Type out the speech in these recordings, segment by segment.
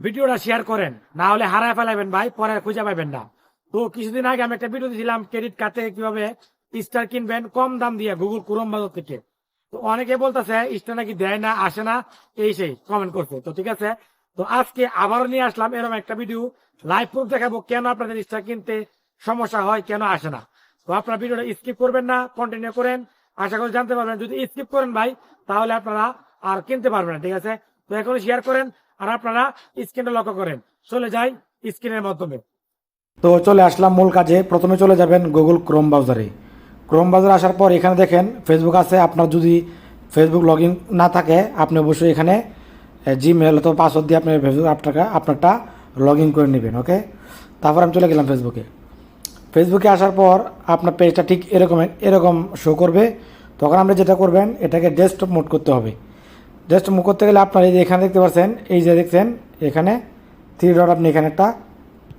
ভিডিওটা শেয়ার করেন, না হলে হারায় ফেলাবেন ভাই, পরে খুঁজে পাবেন না। তো কিছুদিন আগে আমি একটা ভিডিও দিয়েছিলাম ক্রেডিট কার্ড কীভাবে স্টার কিনবেন, কম দাম দিয়ে গুগল ক্রোম বাজার থেকে। তো অনেকে বলতেছে স্টার নাকি দেয় না, আসে না, এই সেই কমেন্ট করছে। তো ঠিক আছে, তো আজকে আবারও নিয়ে আসলাম এরকম একটা ভিডিও লাইভ প্রুফ দেখাবো কেন আপনাদের স্টার কিনতে সমস্যা হয়, কেন আসে না। তো আপনারা ভিডিওটা স্কিপ করবেন না কন্টিনিউ করেন। আশা করি জানতে পারবেন। যদি স্কিপ করেন ভাই, তাহলে আপনারা আর কিনতে পারবেন না, ঠিক আছে? তো এখন শেয়ার করেন আর আপনারা স্ক্রিনটা লক্ষ্য করেন। চলে যাই স্ক্রিনের মাধ্যমে। তো চলে আসলাম মূল কাজে। প্রথমে চলে যাবেন গুগল ক্রোম ব্রাউজারে ক্রোম ব্রাউজারে আসার পর এখানে দেখেন ফেসবুক আছে। আপনার যদি ফেসবুক লগ না থাকে, আপনি অবশ্যই এখানে জিমেল অথবা পাসওয়ার্ড দিয়ে আপনি ফেসবুক আপনাকে, আপনারটা লগ করে নেবেন, ওকে? তারপর আমি চলে গেলাম ফেসবুকে ফেসবুকে আসার পর আপনার পেজটা ঠিক এরকম এরকম শো করবে। তখন আপনি যেটা করবেন, এটাকে ডেস্কটপ মোড করতে হবে। ডেস্কটপ মুখ করতে গেলে আপনার এই যে এখানে দেখতে পাচ্ছেন, এই যে দেখছেন, এখানে থ্রি ডট আপনি এখানে একটা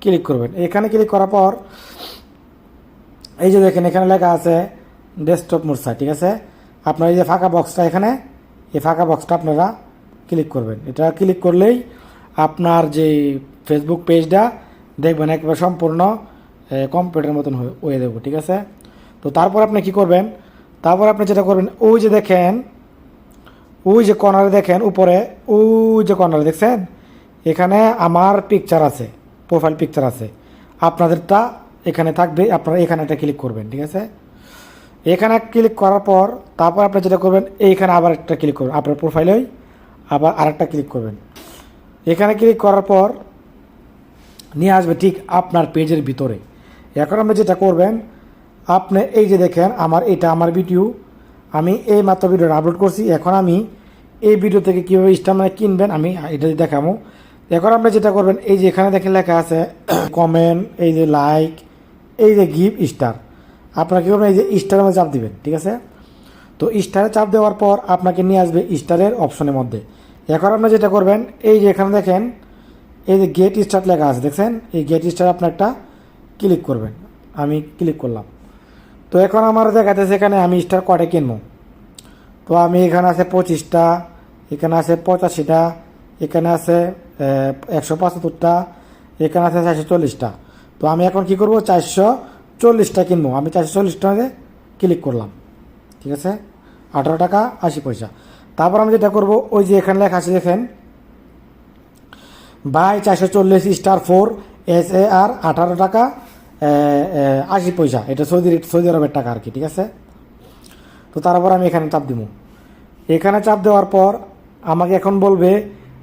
ক্লিক করবেন। এখানে ক্লিক করার পর, এই যে দেখেন, এখানে লেখা আছে ডেস্কটপ মোডসা ঠিক আছে? আপনার এই যে ফাঁকা বক্সটা এখানে, এই ফাঁকা বক্সটা আপনারা ক্লিক করবেন। এটা ক্লিক করলেই আপনার যে ফেসবুক পেজটা দেখবেন, একেবারে সম্পূর্ণ কম্পিউটার মতন হয়ে দেবো ঠিক আছে? তো তারপর আপনি কি করবেন? তারপর আপনি যেটা করবেন, ওই যে দেখেন ওই যে কর্নারে দেখেন, উপরে, ওই যে কর্নারে দেখছেন? এখানে আমার পিকচার আছে প্রোফাইল পিকচার আছে। আপনাদেরটা এখানে থাকবে, আপনারা এখানে একটা ক্লিক করবেন, ঠিক আছে? এখানে ক্লিক করার পর, তারপর আপনি যেটা করবেন, এইখানে আবার একটা ক্লিক করবেন, আপনার প্রোফাইলেই আবার আরেকটা ক্লিক করবেন। এখানে ক্লিক করার পর, নিয়ে আসবে ঠিক আপনার পেজের ভিতরে। এখন আপনি যেটা করবেন, আপনি এই যে দেখেন, আমার, এটা আমার ভিডিও আমি এই মাত্র ভিডিওটা আপলোড করছি। এখন আমি এই ভিডিও থেকে কীভাবে স্টার মানে কিনবেন আমি এটা দেখাবো। এখন আপনি যেটা করবেন, এই যে এখানে দেখেন লেখা আছে কমেন্ট এই যে লাইক এই যে গিভ স্টার আপনারা কী করবেন, এই যে স্টারের মধ্যে চাপ দিবেন, ঠিক আছে? তো স্টারে চাপ দেওয়ার পর আপনাকে নিয়ে আসবে স্টারের অপশনের মধ্যে। এখন আপনি যেটা করবেন, এই যে এখানে দেখেন, এই যে গেট স্টার লেখা আছে, দেখছেন? এই গেট স্টার আপনার একটা ক্লিক করবেন। আমি ক্লিক করলাম। তো এখন আমার দেখাতেছে এখানে আমি স্টার কটে কিনবো। তো আমি এখানে আছে পঁচিশটা, এখানে আছে পঁচাশিটা, এখানে আছে একশো পঁচাত্তরটা, এখানে আছে চারশো চল্লিশটা। তো আমি এখন কি করব? চারশো চল্লিশটা কিনবো। আমি চারশো চল্লিশটা ক্লিক করলাম। ঠিক আছে? আঠারো টাকা আশি পয়সা। তারপর আমি যেটা করব, ওই যে এখানে লেখা আছে দেখেন, বাই চারশো চল্লিশ star four S A R আঠারো টাকা আশি পয়সা। এটা সৌদি সৌদি আরবের টাকা আর কি, ঠিক আছে? তো তারপর আমি এখানে চাপ দিব এখানে চাপ দেওয়ার পর আমাকে এখন বলবে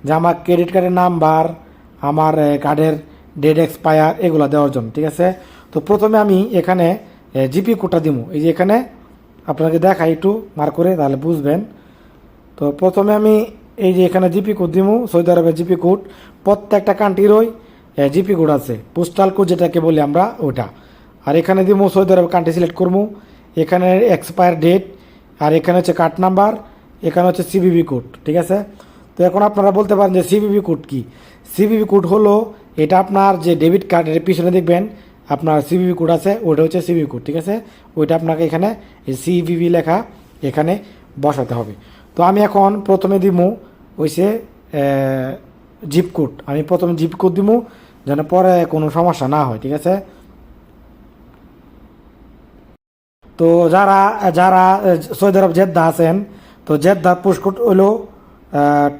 যে আমার ক্রেডিট কার্ডের নাম্বার আমার কার্ডের ডেট এক্সপায়ার এগুলো দেওয়ার জন্য, ঠিক আছে? তো প্রথমে আমি এখানে জিপি কোডটা দিব এই যে এখানে আপনাকে দেখাই একটু, মার করে তাহলে বুঝবেন। তো প্রথমে আমি এই যে এখানে জিপি কোড দিব সৌদি আরবের জিপি কোড। প্রত্যেকটা কান্ট্রিরই জিপি কোড আছে। পোস্টাল কোড যেটাকে বলি আমরা, ওটা। আর এখানে দিব সৌদি আরব কান্ট্রি সিলেক্ট করব। এখানে এক্সপায়ার ডেট আর এখানে হচ্ছে কার্ড নাম্বার এখানে হচ্ছে সিবিবি কোড ঠিক আছে? তো এখন আপনারা বলতে পারেন যে সিবিবি কোড কি? সিবিবি কোড হলো, এটা আপনার যে ডেবিট কার্ডের পিছনে দেখবেন, আপনার সিবিবি কোড আছে, ওটা হচ্ছে সিবিবি কোড ঠিক আছে? ওইটা আপনাকে এখানে সিবিবি লেখা এখানে বসাতে হবে। তো আমি এখন প্রথমে দিব ওইসে জিপ কোড আমি প্রথমে জিপ কোড দিব যেন পরে কোনো সমস্যা না হয়, ঠিক আছে? তো যারা যারা সৌদি আরব জেদ্দা আছেন, তো জেদ্দার পোস্টকোড হলো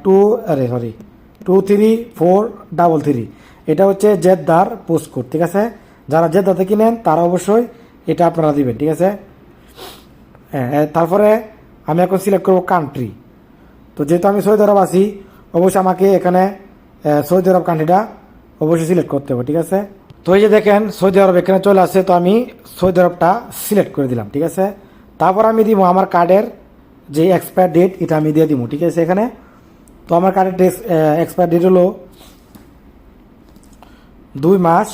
টু আরে sorry two three four double three এটা হচ্ছে জেদ্দার পোস্টকোড ঠিক আছে? যারা জেদ্দাতে কিনেন, তারা অবশ্যই এটা আপনারা দিবেন, ঠিক আছে? হ্যাঁ তারপরে আমি এখন সিলেক্ট করব কান্ট্রি তো যেহেতু আমি সৌদি আরব আছি, অবশ্যই আমাকে এখানে সৌদি আরব কান্ট্রিটা অবশ্যই সিলেক্ট করতে হবে, ঠিক আছে? তো এই যে দেখেন, সৌদি আরব এখানে চলে আসছে, তো আমি সৌদি আরবটা সিলেক্ট করে দিলাম, ঠিক আছে? তারপর আমি দিব আমার কার্ডের যে এক্সপায়ার ডেট এটা আমি দিয়ে দিব, ঠিক আছে এখানে? তো আমার কার্ডের এক্সপায়ার ডেট হলো দুই মাস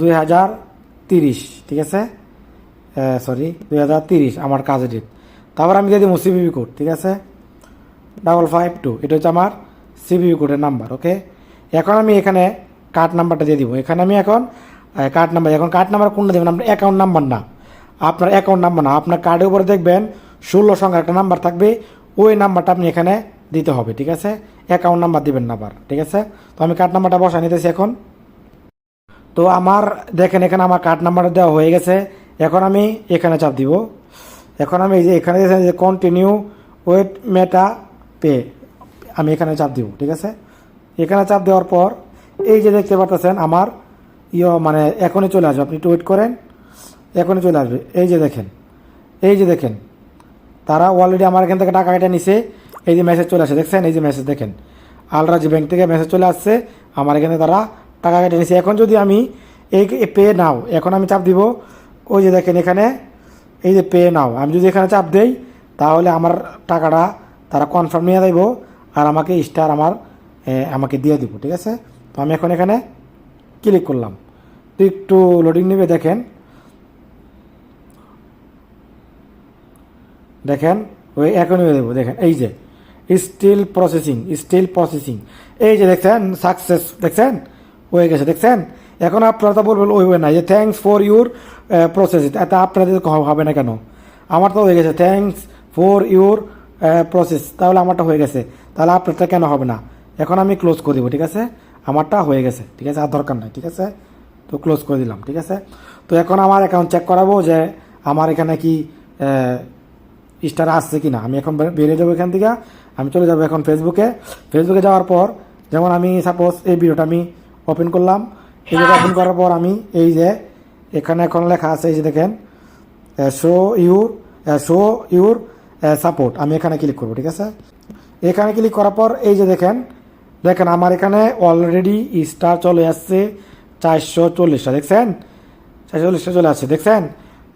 দুই হাজার তিরিশ, ঠিক আছে? সরি দুই হাজার তিরিশ, আমার কাজের ডেট তারপর আমি দিয়ে দিব সিবিবি কোড ঠিক আছে? ডাবল ফাইভ টু এটা হচ্ছে আমার সিবিবি কোডের নাম্বার ওকে এখন আমি এখানে কার্ড নাম্বারটা দিয়ে দিব। এখানে আমি এখন কার্ড নাম্বার এখন কার্ড নাম্বার কোনটা দেবেন? আপনার অ্যাকাউন্ট নাম্বার না। আপনার অ্যাকাউন্ট নাম্বার না। আপনার কার্ডের উপরে দেখবেন ষোলো সংখ্যা একটা নাম্বার থাকবে। ওই নাম্বারটা আপনি এখানে দিতে হবে, ঠিক আছে? অ্যাকাউন্ট নাম্বার দিবেন না আবার, ঠিক আছে? তো আমি কার্ড নাম্বারটা বসা নিতেছি এখন। তো আমার, দেখেন এখানে আমার কার্ড নাম্বার দেওয়া হয়ে গেছে। এখন আমি এখানে চাপ দিব। এখন আমি এই যে এখানে যে কন্টিনিউ ওয়েট মেটা পে আমি এখানে চাপ দিব, ঠিক আছে? এখানে চাপ দেওয়ার পর, এই যে দেখতে পাচ্ছেন আমার ইয়ে মানে এখনই চলে আসবে। আপনি একটু ওয়েট করেন। এখনই চলে আসবে। এই যে দেখেন, এই যে দেখেন, তারা অলরেডি আমার এখান থেকে টাকা কেটে নিছে। এই যে মেসেজ চলে আসে, দেখছেন? এই যে মেসেজ দেখেন আলরাজি ব্যাংক থেকে মেসেজ চলে আসছে। আমার এখানে তারা টাকা কেটে নিছে। এখন যদি আমি এই পে নাও, এখন আমি চাপ দিব। ওই যে দেখেন এখানে, এই যে পে নাও। আমি যদি এখানে চাপ দেই, তাহলে আমার টাকাটা তারা কনফার্ম নিয়ে দেব আর আমাকে স্টার আমার আমাকে দিয়ে দিব, ঠিক আছে? তো আমি এখন এখানে ক্লিক করলাম। তো একটু লোডিং নেবে, দেখেন। দেখেন, ওই এখনই দেবো দেখেন, এই যে স্টিল প্রসেসিং স্টিল প্রসেসিং এই যে, দেখছেন সাকসেস দেখছেন? হয়ে গেছে, দেখছেন? এখন আপনারা তো বলবেন, ওই না যে থ্যাংকস ফর ইউর প্রসেস এটা আপনাদের হবে না কেন? আমার তো হয়ে গেছে থ্যাংকস ফর ইউর প্রসেস তাহলে আমারটা হয়ে গেছে। তাহলে আপনারটা কেন হবে না? এখন আমি ক্লোজ করে দেবো, ঠিক আছে? আমারটা হয়ে গেছে, ঠিক আছে? আর দরকার নাই, ঠিক আছে? তো ক্লোজ করে দিলাম, ঠিক আছে? তো এখন আমার অ্যাকাউন্ট চেক করাবো যে আমার এখানে কি স্টার আসছে কি না আমি এখন বেরিয়ে যাব এখান থেকে, আমি চলে যাব এখন ফেসবুকে ফেসবুকে যাওয়ার পর, যেমন আমি সাপোজ এই ভিডিওটা আমি ওপেন করলাম, এই ভিডিওটা ওপেন করার পর আমি এই যে এখানে এখন লেখা আছে, এই যে দেখেন show your show your support আমি এখানে ক্লিক করব, ঠিক আছে? এখানে ক্লিক করার পর এই যে দেখেন দেখেন আমার এখানে অলরেডি স্টার চলে আসছে চারশো চল্লিশটা, দেখছেন? চারশো চল্লিশটা চলে আসছে, দেখছেন?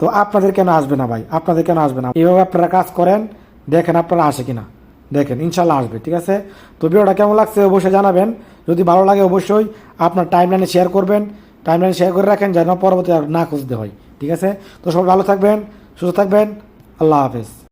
তো আপনাদের কেন আসবে না ভাই? আপনাদের কেন আসবে না? এইভাবে আপনারা কাজ করেন, দেখেন আপনারা আসে কিনা। দেখেন ইনশাল্লাহ আসবে, ঠিক আছে? তো ভিডিওটা কেমন লাগছে অবশ্যই জানাবেন। যদি ভালো লাগে অবশ্যই আপনার টাইমলাইনে শেয়ার করবেন। টাইমলাইনে শেয়ার করে রাখেন যেন পরবর্তী আর না খুঁজতে হয়, ঠিক আছে? তো সবাই ভালো থাকবেন, সুস্থ থাকবেন। আল্লাহ হাফেজ।